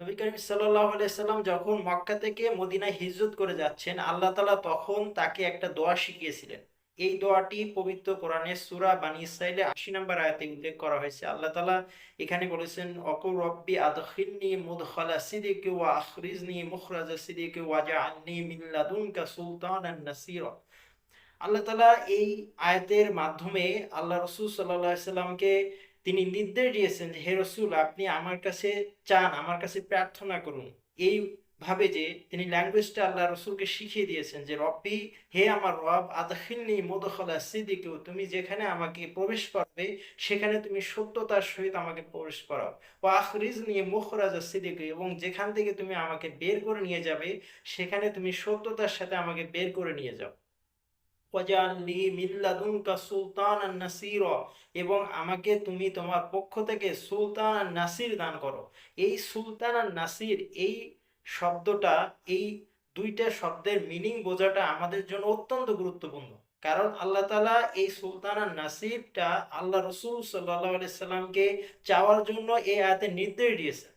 নবী করিম সাল্লাম যখন মক্কা থেকে মদিনায় হিজরত করে যাচ্ছেন, আল্লাহ তালা তখন তাকে একটা দোয়া শিখিয়েছিলেন। এই দোয়াটি পবিত্র কোরআনের সুরা আশি নম্বর আয়াতে উল্লেখ করা হয়েছে। আল্লাহ তালা এখানে বলেছেন অকুর রব্বি মুদখালা সিদিকে ওয়া আখরিজনি মুখরাজা সিদিকে আল্লাহ তালা এই আয়াতের মাধ্যমে আল্লাহ রসুল সাল্লাহ সাল্লামকে তিনি নির্দেশ দিয়েছেন যে, হে রসুল, আপনি আমার কাছে চান, আমার কাছে প্রার্থনা করুন। এই ভাবে যে তিনি ল্যাঙ্গুয়েজটা আল্লাহ রসুলকে শিখিয়ে দিয়েছেন যে, রব্বি, হে আমার রব, আদখিলনি মদখলা সিদিকেও তুমি যেখানে আমাকে প্রবেশ করবে, সেখানে তুমি সত্যতার সহিত আমাকে প্রবেশ করাও। ও আখরিজনি মুখরাজা সিদিকে এবং যেখান থেকে তুমি আমাকে বের করে নিয়ে যাবে, সেখানে তুমি সত্যতার সাথে আমাকে বের করে নিয়ে যাও ওয়াজআলনি মিন লাদুনকা সুলতানান নাসীরা এবং আমাকে তুমি তোমার পক্ষ থেকে সুলতান আর নাসির দান করো। এই সুলতান আর নাসির, এই শব্দটা, এই দুইটা শব্দের মিনিং বোঝাটা আমাদের জন্য অত্যন্ত গুরুত্বপূর্ণ। কারণ আল্লাহ তালা এই সুলতান আর নাসিরটা আল্লাহ রসুল সাল্লাহ সাল্লামকে চাওয়ার জন্য এই আয়াতে নির্দেশ দিয়েছেন।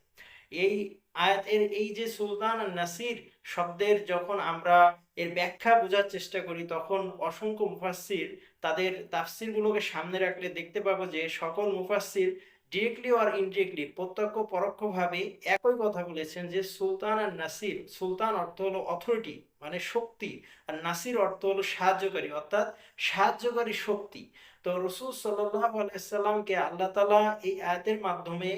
এই আয়াতের এই যে সুলতান নাসির শব্দের যখন আমরা এর ব্যাখ্যা বোঝার চেষ্টা করি, তখন অসংখ্য মুফাসির তাদের তাফসিরগুলোকে সামনে রাখলে দেখতে পাবো যে সকল মুফাসসির ডিরেক্টলি আর ইনডিরেক্টলি প্রত্যক্ষ, পরোক্ষভাবে একই কথা বলেছেন যে সুলতান আর নাসির, সুলতান অর্থ হলো অথরিটি মানে শক্তি, আর নাসির অর্থ হলো সাহায্যকারী, অর্থাৎ সাহায্যকারী শক্তি। তো রসুল সাল্লাহ আলাইসাল্লামকে আল্লাহ তালা এই আয়াতের মাধ্যমে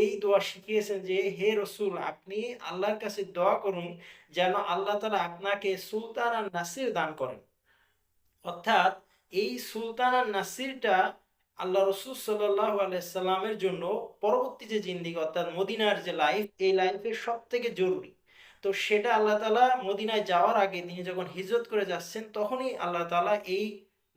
এই দোয়া শিখিয়েছেন যে, হে রসুল, আপনি আল্লাহর কাছে দোয়া করুন যেন আল্লাহ তালা আপনাকে সুলতান আর নাসির দান করেন। অর্থাৎ এই সুলতান আর নাসিরটা আল্লাহ রসুল সাল্লাহ আলাইসাল্লামের জন্য পরবর্তী যে জিন্দিগি, অর্থাৎ মদিনার যে লাইফ এই লাইফের সব থেকে জরুরি। তো সেটা আল্লাহ তালা মদিনায় যাওয়ার আগে তিনি যখন হিজরত করে যাচ্ছেন, তখনই আল্লাহ তালা এই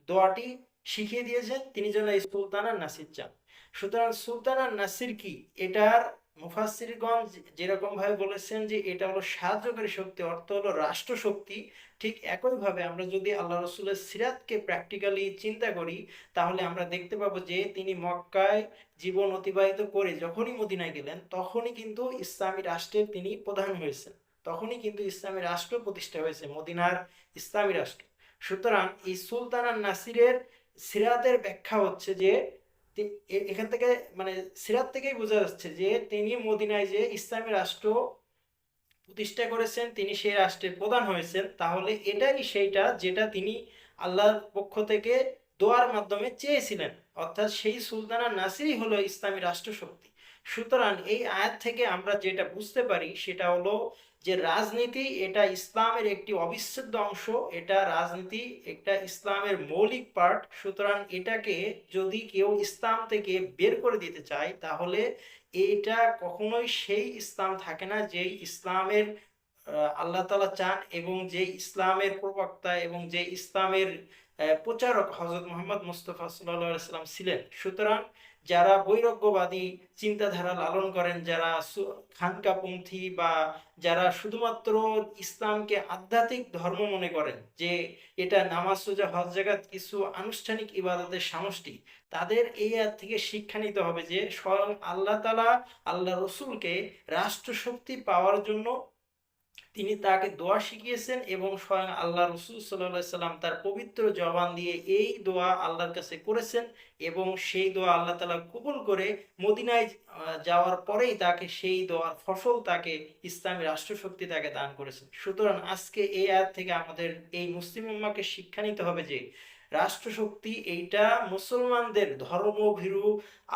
দোয়াটি শিখিয়ে দিয়েছেন। তিনি যেন এই সুলতান আর নাসির চান। সুতরাং সুলতান নাসির কি? এটার মুফাসিরগণ যেরকম ভাবে বলেছেন যে এটা হলো সাহায্যকারী শক্তি, অর্থ হলো রাষ্ট্র শক্তি ঠিক একইভাবে আমরা যদি আল্লাহ রসুলের সিরাতকে প্র্যাকটিক্যালি চিন্তা করি, তাহলে আমরা দেখতে পাবো যে তিনি মক্কায় জীবন অতিবাহিত করে যখনই মদিনায় গেলেন, তখনই কিন্তু ইসলামী রাষ্ট্রের তিনি প্রধান হয়েছেন। তখনই কিন্তু ইসলামী রাষ্ট্র প্রতিষ্ঠা হয়েছে, মদিনার ইসলামী রাষ্ট্র। সুতরাং এই সুলতান নাসিরের সিরাতের ব্যাখ্যা হচ্ছে যে এখান থেকে মানে সিরাত থেকেই বোঝা যাচ্ছে যে তিনি মদিনায় যে ইসলামী রাষ্ট্র প্রতিষ্ঠা করেছেন, তিনি সেই রাষ্ট্রের প্রধান হয়েছেন, তাহলে এটাই সেইটা যেটা তিনি আল্লাহর পক্ষ থেকে দোয়ার মাধ্যমে চেয়েছিলেন? অর্থাৎ সেই সুলতানা নাসিরই হলো ইসলামী রাষ্ট্রশক্তি। সুতরাং এই আয়াত থেকে আমরা যেটা বুঝতে পারি সেটা হলো যে রাজনীতি এটা ইসলামের একটি অবিচ্ছেদ্য অংশ, এটা রাজনীতি একটা ইসলামের মৌলিক পার্ট সুতরাং এটাকে যদি কেউ ইসলাম থেকে বের করে দিতে চায়, তাহলে এটা কখনোই সেই ইসলাম থাকে না যেই ইসলামের আল্লাহ তাআলা চান এবং যে ইসলামের প্রবক্তা এবং যে ইসলামের প্রচারক হজরত মোহাম্মদ মুস্তফা সাল্লাহ সাল্লাম ছিলেন। সুতরাং যারা বৈরাগ্যবাদী চিন্তাধারা লালন করেন, যারা খানকাপন্থী বা যারা শুধুমাত্র ইসলামকে আধ্যাত্মিক ধর্ম মনে করেন, যে এটা নামাজ, সোজা, হজ, জাকাত কিছু আনুষ্ঠানিক ইবাদতের সমষ্টি, তাদের এই আর থেকে শিক্ষা নিতে হবে যে স্বয়ং আল্লাহ তালা আল্লাহ রসুলকে রাষ্ট্রশক্তি পাওয়ার জন্য তিনি তাকে দোয়া শিখিয়েছেন এবং স্বয়ং আল্লাহ রসুল সাল্লাম তার পবিত্র জবান দিয়ে এই দোয়া আল্লাহর কাছে করেছেন এবং সেই দোয়া আল্লাহ তালা কবুল করে মদিনায় যাওয়ার পরেই তাকে সেই দোয়ার ফসল তাকে ইসলামী রাষ্ট্রশক্তি তাকে দান করেছেন। সুতরাং আজকে এই আয়াত থেকে আমাদের এই মুসলিম উম্মাকে শিক্ষা নিতে হবে যে রাষ্ট্রশক্তি, এইটা মুসলমানদের ধর্মভীরু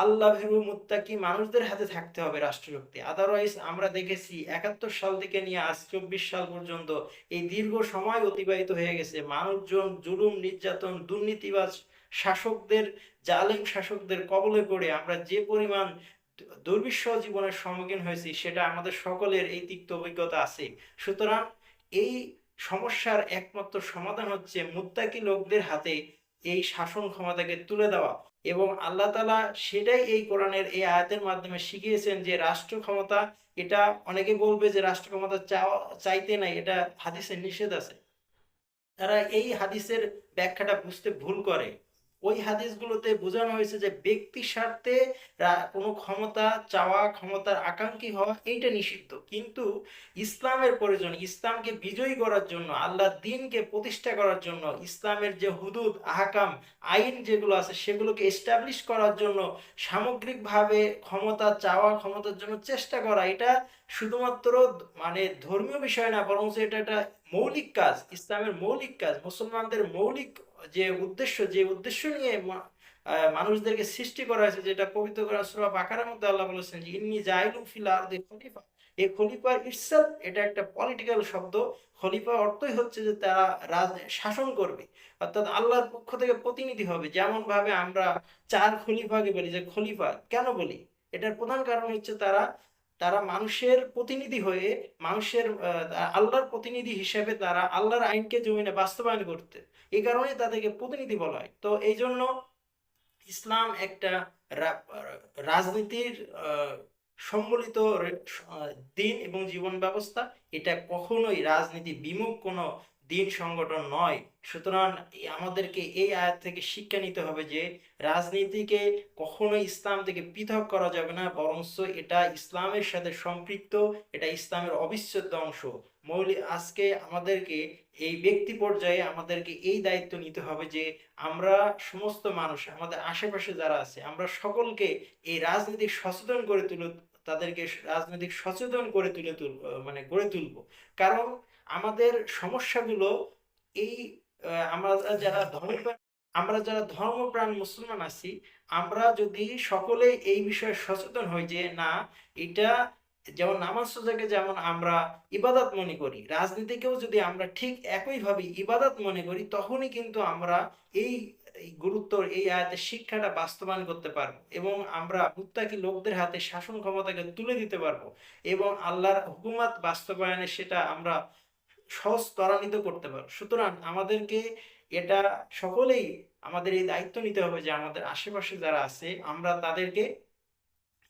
আল্লাহ ভীরু, মুত্তাকি মানুষদের হাতে থাকতে হবে রাষ্ট্রশক্তি। আদারওয়াইজ আমরা দেখেছি একাত্তর সাল থেকে নিয়ে আজ চব্বিশ সাল পর্যন্ত এই দীর্ঘ সময় অতিবাহিত হয়ে গেছে। মানুষজন জুলুম, নির্যাতন, দুর্নীতিবাজ শাসকদের, জালেম শাসকদের কবলে পড়ে আমরা যে পরিমাণ দুর্বিষহ জীবনের সম্মুখীন হয়েছি, সেটা আমাদের সকলের এই তিক্ত অভিজ্ঞতা আছে। সুতরাং এই সমস্যার একমাত্র সমাধান হচ্ছে মুত্তাকি লোকদের হাতে এই শাসন ক্ষমতাকে তুলে দেওয়া। এবং আল্লাহ তালা সেটাই এই কোরআনের এই আয়াতের মাধ্যমে শিখিয়েছেন যে রাষ্ট্র ক্ষমতা, এটা অনেকে বলবে যে রাষ্ট্র ক্ষমতা চাওয়া, চাইতে নাই, এটা হাদিসের নিষেধ আছে। তারা এই হাদিসের ব্যাখ্যাটা বুঝতে ভুল করে। ওই হাদিসগুলোতে বোঝানো হয়েছে যে ব্যক্তি স্বার্থে কোনো ক্ষমতা চাওয়া, ক্ষমতার আকাঙ্ক্ষী হওয়া এইটা নিষিদ্ধ। কিন্তু ইসলামের প্রয়োজন, ইসলামকে বিজয়ী করার জন্য আল্লাহর দিনকে প্রতিষ্ঠা করার জন্য, ইসলামের যে হুদুদ, আহকাম, আইন যেগুলো আছে সেগুলোকে এস্টাবলিশ করার জন্য সামগ্রিকভাবে ক্ষমতা চাওয়া, ক্ষমতার জন্য চেষ্টা করা, এটা শুধুমাত্র মানে ধর্মীয় বিষয় না বরং এটা একটা মৌলিক কাজ, ইসলামের মৌলিক কাজ, মুসলমানদের মৌলিক যে উদ্দেশ্য যে উদ্দেশ্য নিয়ে মানুষদেরকে সৃষ্টি করা হয়েছে, যেটা পবিত্র করা সূরা বাকারার মধ্যে আল্লাহ বলেছেন যে, ইন্নী জাইলু ফিল আরদি খলিফা। এই খলিফার ইটসেলফ, এটা একটা পলিটিক্যাল শব্দ। খলিফা অর্থই হচ্ছে যে তারা রাজ, শাসন করবে। অর্থাৎ আল্লাহর পক্ষ থেকে প্রতিনিধি হবে। যেমন ভাবে আমরা চার খলিফাকে বলি, যে খলিফা, কেন বলি? এটার প্রধান কারণ হচ্ছে তারা তারা মানুষের প্রতিনিধি হয়ে মানুষের আল্লাহর প্রতিনিধি হিসেবে তারা আল্লাহর আইনকে জমিনে বাস্তবায়ন করতে। এই কারণে তাদেরকে প্রতিনিধি বলা হয়। তো এই জন্য ইসলাম একটা রাজনীতির সম্বলিত দিন এবং জীবন ব্যবস্থা। এটা কখনোই রাজনীতি বিমুখ কোনো দিন সংগঠন নয়। সুতরাং আমাদেরকে এই আয়াত থেকে শিক্ষা নিতে হবে যে রাজনীতিকে কখনোই ইসলাম থেকে পৃথক করা যাবে না, বরঞ্চ এটা ইসলামের সাথে সম্পৃক্ত, এটা ইসলামের অবিচ্ছেদ্য অংশ। মৌলিক আজকে আমাদেরকে এই ব্যক্তি পর্যায়ে আমাদেরকে এই দায়িত্ব নিতে হবে যে আমরা সমস্ত মানুষ, আমাদের আশেপাশে যারা আছে, আমরা সকলকে এই রাজনীতি সচেতন করে তুলে তাদেরকে রাজনৈতিক সচেতন করে তুলে তুল মানে গড়ে তুলব। কারণ আমাদের সমস্যাগুলো এই আমরা যারা ধর্মপ্রাণ, আমরা যারা ধর্মপ্রাণ মুসলমান আছি, আমরা যদি সকলে এই বিষয়ে সচেতন হই যে না, এটা যেমন নামাজ রোজাকে যেমন আমরা ইবাদত মনে করি, রাজনীতিকেও যদি আমরা ঠিক একইভাবে ইবাদত মনে করি, তখনই কিন্তু আমরা এই এই গুরুত্ব এই আয়াতের শিক্ষাটা বাস্তবায়ন করতে পারব এবং আমরা মুত্তাকি লোকদের হাতে শাসন ক্ষমতাকে তুলে দিতে পারব এবং আল্লাহর হুকুমাত বাস্তবায়নে সেটা আমরা সহজ ত্বরান্বিত করতে পারব। সুতরাং আমাদেরকে এটা সকলেই আমাদের এই দায়িত্ব নিতে হবে যে আমাদের আশেপাশে যারা আছে আমরা তাদেরকে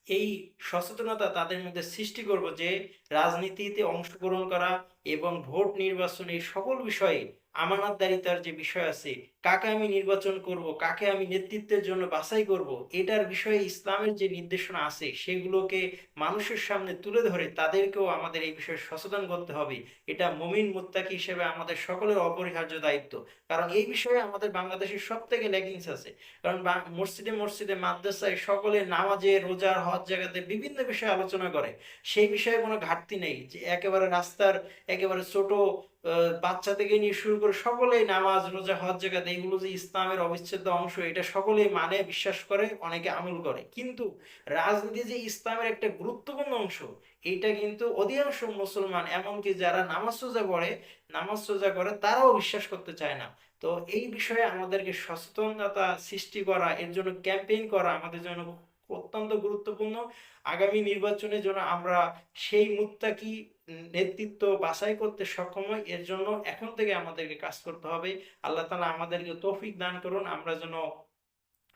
এই সচেতনতা তাদের মধ্যে সৃষ্টি করব যে রাজনীতিতে অংশগ্রহণ করা এবং ভোট নির্বাচন এই সকল বিষয়ে আমানতদারিতার যে বিষয় আছে, কাকে আমি নির্বাচন করব, কাকে আমি নেতৃত্বের জন্য বাছাই করব, এটার বিষয়ে ইসলামের যে নির্দেশনা আছে, সেগুলোকে মানুষের সামনে তুলে ধরে তাদেরকেও আমাদের এই বিষয়ে সচেতন করতে হবে। এটা মুমিন মুত্তাকি হিসেবে আমাদের সকলের অপরিহার্য দায়িত্ব। কারণ এই বিষয়ে আমাদের বাংলাদেশের সব থেকে ল্যাকিংস আছে। কারণ মসজিদে মসজিদে, মাদ্রাসায় সকলে নামাজে রোজার হজ জায়গাতে বিভিন্ন বিষয়ে আলোচনা করে। সেই বিষয়ে কোনো ঘাটতি নেই যে একেবারে রাস্তার, একেবারে ছোট বাচ্চা থেকে নিয়ে শুরু করে সকলেই নামাজ, রোজা, হজ জায়গাতে এগুলো যে ইসলামের অবিচ্ছেদ্য অংশ, এটা সকলেই মানে বিশ্বাস করে, অনেকে আমল করে। কিন্তু রাজনীতি যে ইসলামের একটা গুরুত্বপূর্ণ অংশ এইটা কিন্তু অধিকাংশ মুসলমান, এমনকি যারা নামাজ রোজা পড়ে, নামাজ রোজা করে, তারাও বিশ্বাস করতে চায় না। তো এই বিষয়ে আমাদেরকে সচেতনতা সৃষ্টি করা, এর জন্য ক্যাম্পেইন করা আমাদের জন্য অত্যন্ত গুরুত্বপূর্ণ। আগামী নির্বাচনের জন্য আমরা সেই মুত্তাকি নেতৃত্ব বাছাই করতে সক্ষম হই, এর জন্য এখন থেকে আমাদেরকে কাজ করতে হবে। আল্লাহ তাআলা আমাদেরকে তৌফিক দান করুন। আমরা যেন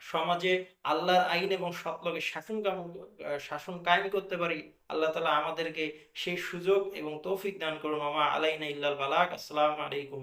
সমাজে আল্লাহর আইন এবং সৎলোকে শাসন শাসন কায়েম করতে পারি, আল্লাহ তাআলা আমাদেরকে সেই সুযোগ এবং তৌফিক দান করুন। মামা আলাইনা ইল্লাল বালাক আসসালামু আলাইকুম